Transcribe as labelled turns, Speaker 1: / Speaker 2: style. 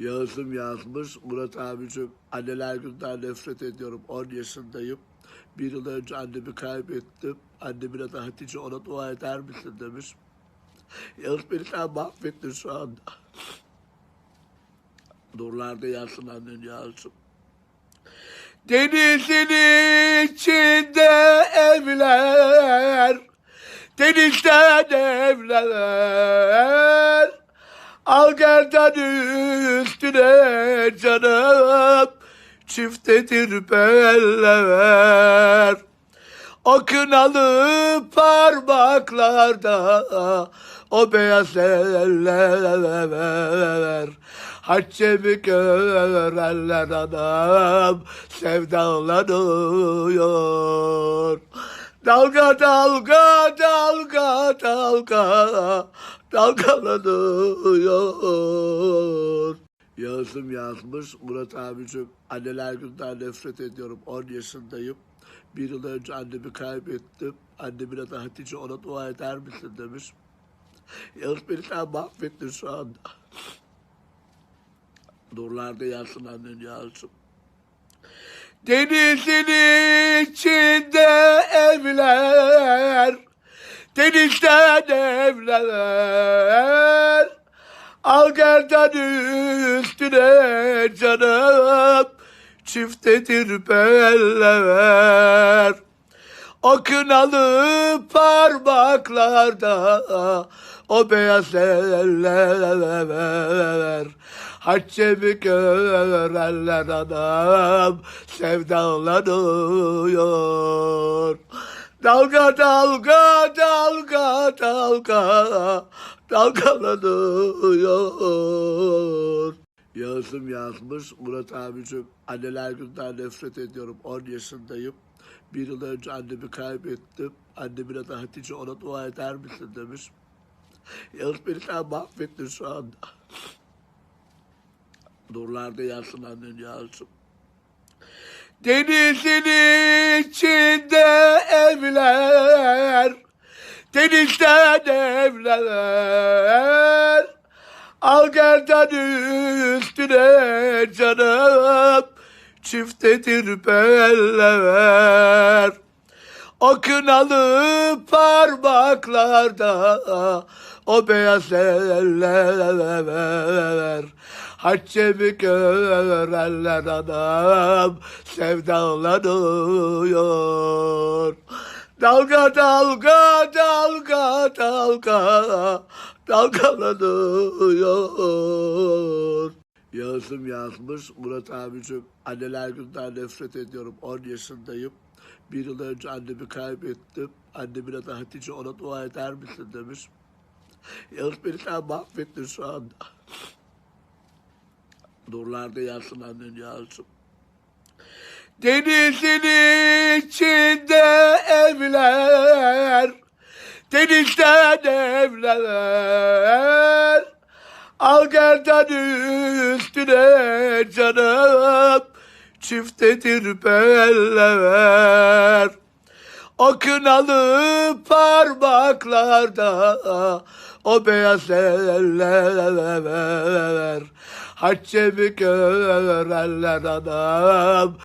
Speaker 1: Yağız'ım yazmış. Murat abicim anneler günden nefret ediyorum. 10 yaşındayım. Bir yıl önce annemi kaybettim. Annemin adı Hatice ona dua eder misin demiş. Yağız beni sen mahvettin şu anda. Nurlarda yansın annen Yağız'ım. Denizin içinde evler, denizden evler. Al gerdan üstüne canım, çiftedir beller. O kınalı parmaklarda o beyaz eller Haccemi görenler adam sevdalanıyor. Dalga dalga dalga dalga dalgalanıyor Yazım yazmış Murat abicim anneler günden nefret ediyorum 10 yaşındayım bir yıl önce annemi kaybettim. Annemin adı Hatice ona dua eder misin demiş. Yağız beni sen mahvettin şu anda. Nurlarda yansın annen Yağız'ım. Denizin içinde evler, denizden evler. Al gerdan üstüne canım, çiftedir beller. O kınalı parmaklarda o beyaz eller Haccemi görenler adam sevdalanıyor Dalga dalga dalga dalga dalgalanıyor Yazım yazmış Murat abicim anneler günden nefret ediyorum 10 yaşındayım bir yıl önce annemi kaybettim. Annemin adı Hatice ona dua eder misin demiş. Yağız beni sen mahvettin şu anda. Nurlarda yansın annen Yağız'ım. Denizin içinde evler, denizden evler. Al gerdan üstüne canım, çiftedir beller. O kınalı parmaklarda o beyaz eller Haccemi görenler adam sevdalanıyor. Dalga dalga dalga dalga dalgalanıyor Yazım yazmış Murat abicim anneler günden nefret ediyorum 10 yaşındayım bir yıl önce annemi kaybettim. Annemin adı Hatice ona dua eder misin demiş. Yağız beni sen mahvettin şu anda. Nurlarda yansın annen Yağız'ım. Denizin içinde evler, denizden evler. Al gerdan üstüne canım, çiftedir beller. O kınalı parmaklarda o beyaz eller Haccemi görenler adam